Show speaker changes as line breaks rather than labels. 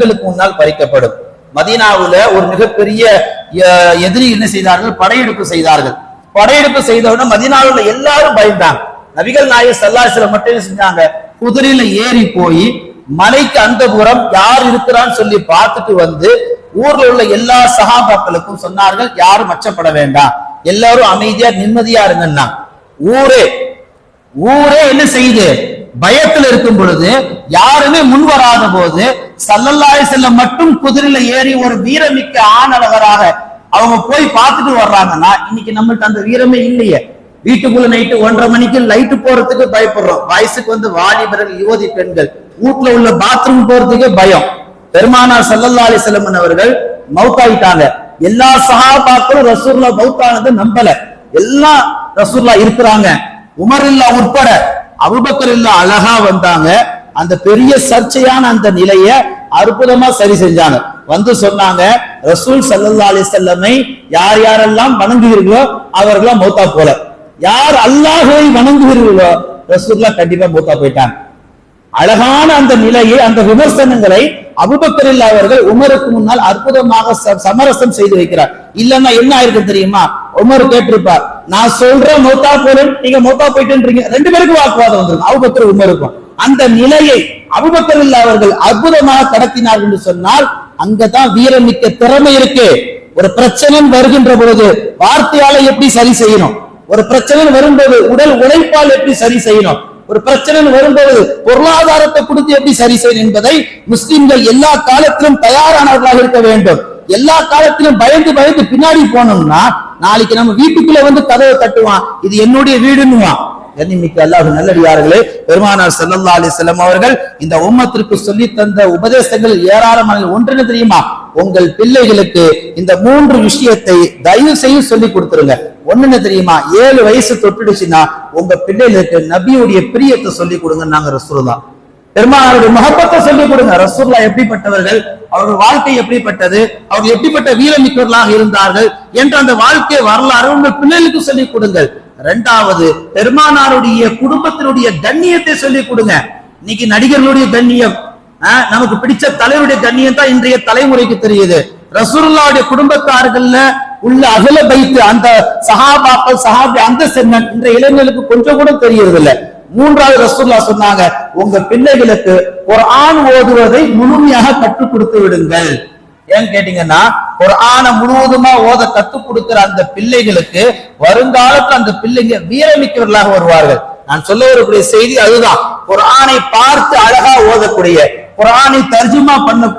கண்களுக்கு முன்னால் பறிக்கப்படும். மதீனாவுல ஒரு மிகப்பெரிய எதிரி என்ன செய்தார்கள்? படையெடுப்பு செய்தார்கள். படையெடுப்பு செய்தவுடனே மதினாவில் எல்லாரும் பயந்தாங்க. நபிகள் நாயர் சல்லாசில மட்டும் செஞ்சாங்க? குதிரையில ஏறி போய் மலைக்கு அந்த புறம் யார் இருக்கிறான்னு சொல்லி பார்த்துட்டு வந்து ஊர்ல உள்ள எல்லா சகாபாக்களுக்கும் சொன்னார்கள் யாரும் மச்சப்பட வேண்டாம். எல்லாரும் அமைதியா நிம்மதியா இருங்கன்னா. ஊரே ஊரே என்ன செய்யுது? பயத்துல இருக்கும் பொழுது யாருமே முன் வராத போது சல்லல்லாய் செல்லம் மட்டும் குதிரையில ஏறி ஒரு வீரமிக்க ஆணழகராக அவங்க போய் பார்த்துட்டு வர்றாங்கன்னா இன்னைக்கு நம்மள்ட்ட அந்த வீரமே இல்லையே. வீட்டுக்குள்ள நைட்டு ஒன்றரை மணிக்கு லைட்டு போறதுக்கு பயப்படுறோம். வயசுக்கு வந்து வாலிபர்கள் யுவதி பெண்கள் வீட்டுல உள்ள பாத்ரூம் போறதுக்கே பயம். பெருமானார் சல்லல்லா அலிசல்லமன் அவர்கள் மவுத்தாயிட்டாங்க எல்லா சகாபாக்களும் ரசூல்லா மவுத்தானது நம்பல. எல்லாம் ரசூல்லா இருக்கிறாங்க. உமர் இல்லா உட்பட அபுபக்கர் இல்லா அழகா வந்தாங்க. அந்த பெரிய சர்ச்சையான அந்த நிலைய அற்புதமா சரி செஞ்சாங்க. வந்து சொன்னாங்க ரசூல் செல்லல்லாலி செல்லமை யார் யாரெல்லாம் வணங்குகிறீர்களோ அவர்களாம் மௌத்தா போல. யார் அல்லாஹுவை வணங்குகிறீர்களோ ரசூல்லா கண்டிப்பா மௌத்தா போயிட்டாங்க. அழகான அந்த நிலையை அந்த விமர்சனங்களை அபுபக்கரில் அவர்கள் உமருக்கு முன்னால் அற்புதமாக ச- சமரசம் செய்து வைக்கிறார். இல்லன்னா என்ன ஆயிருக்கு தெரியுமா? உமர் கேட்டிருப்பார் நான் சொல்றேன் மௌத்தா போல நீங்க மௌத்தா போயிட்டு ரெண்டு பேருக்கும் வாக்குவாதம் வந்துருக்கும் அபுபக்கர் உமருக்கும். அந்த நிலையை அபுபக்கரில் அவர்கள் அற்புதமாக கடத்தினார் என்று சொன்னால் அங்கதான் வீரமிக்க திறமை இருக்கு. ஒரு பிரச்சனை வருகின்ற பொழுது வார்த்தையால எப்படி சரி செய்யணும்? ஒரு பிரச்சனை வரும்போது உடல் உழைப்பால் எப்படி சரி செய்யணும்? ஒரு பிரச்சனை வரும்போது பொருளாதாரத்தை கொடுத்து எப்படி சரி செய்யணும் என்பதை முஸ்லிம்கள் எல்லா காலத்திலும் தயாரானவர்களாக இருக்க வேண்டும். எல்லா காலத்திலும் பயந்து பயந்து பின்னாடி போனோம்னா நாளைக்கு நம்ம வீட்டுக்குள்ள வந்து கதவை தட்டுவான். இது என்னுடைய வீடுன்னுவான். கண்ணிமிக்க அல்லாஹ் நல்லடியார்களே பெருமானார் செல்லல்லா அலி செல்லம் அவர்கள் இந்த உம்மத்திற்கு சொல்லி தந்த உபதேசங்கள் ஏராளமான ஒன்றுன்னு தெரியுமா? உங்கள் பிள்ளைகளுக்கு இந்த மூன்று விஷயத்தை தயவு செய்து சொல்லி கொடுத்துருங்க. ஒண்ணுன்னு தெரியுமா? ஏழு வயசு தொட்டுடுச்சுன்னா உங்க பிள்ளைகளுக்கு நபியுடைய பிரியத்தை சொல்லி கொடுங்க நாங்க ரசூலுல்லா பெருமானாருடைய மகப்பத்தை சொல்லிக் கொடுங்க. ரசூல்லா எப்படிப்பட்டவர்கள்? அவர்கள் வாழ்க்கை எப்படிப்பட்டது? அவர்கள் எப்படிப்பட்ட வீரமிக்கவர்களாக இருந்தார்கள்? என்ற அந்த வாழ்க்கை வரலாறு உங்கள் பிள்ளைகளுக்கு சொல்லிக் கொடுங்கள். இரண்டாவது பெருமானாருடைய குடும்பத்தினுடைய கண்ணியத்தை சொல்லிக் கொடுங்க. இன்னைக்கு நடிகர்களுடைய கண்ணியம் ஆஹ், நமக்கு பிடிச்ச தலைவருடைய கண்ணியம் தான் இன்றைய தலைமுறைக்கு தெரியுது. ரசூல்லாவுடைய குடும்பத்தார்கள்ல உள்ள அகல வைத்து அந்த சஹாபாக்கள் சஹாபி அந்த சென்னன் இன்றைய இளைஞர்களுக்கு கொஞ்சம் கூட தெரியறது மூன்றாவது ரசூல்லா சொன்னாங்க உங்க பிள்ளைகளுக்கு ஒரு ஆண் ஓதுவதை முழுமையாக கற்றுக் கொடுத்து விடுங்கள். ஏன்னு கேட்டீங்கன்னா ஒரு ஆணை முழுவதுமா ஓத கத்துக் கொடுக்கிற அந்த பிள்ளைகளுக்கு வருங்காலத்துல அந்த பிள்ளைங்க வீரமிக்கவர்களாக வருவார்கள். நான் சொல்ல வரக்கூடிய செய்தி அதுதான். ஆணை பார்த்து அழகா ஓதக்கூடிய குர்ஆனை தர்ஜுமா பண்ணக்கூடிய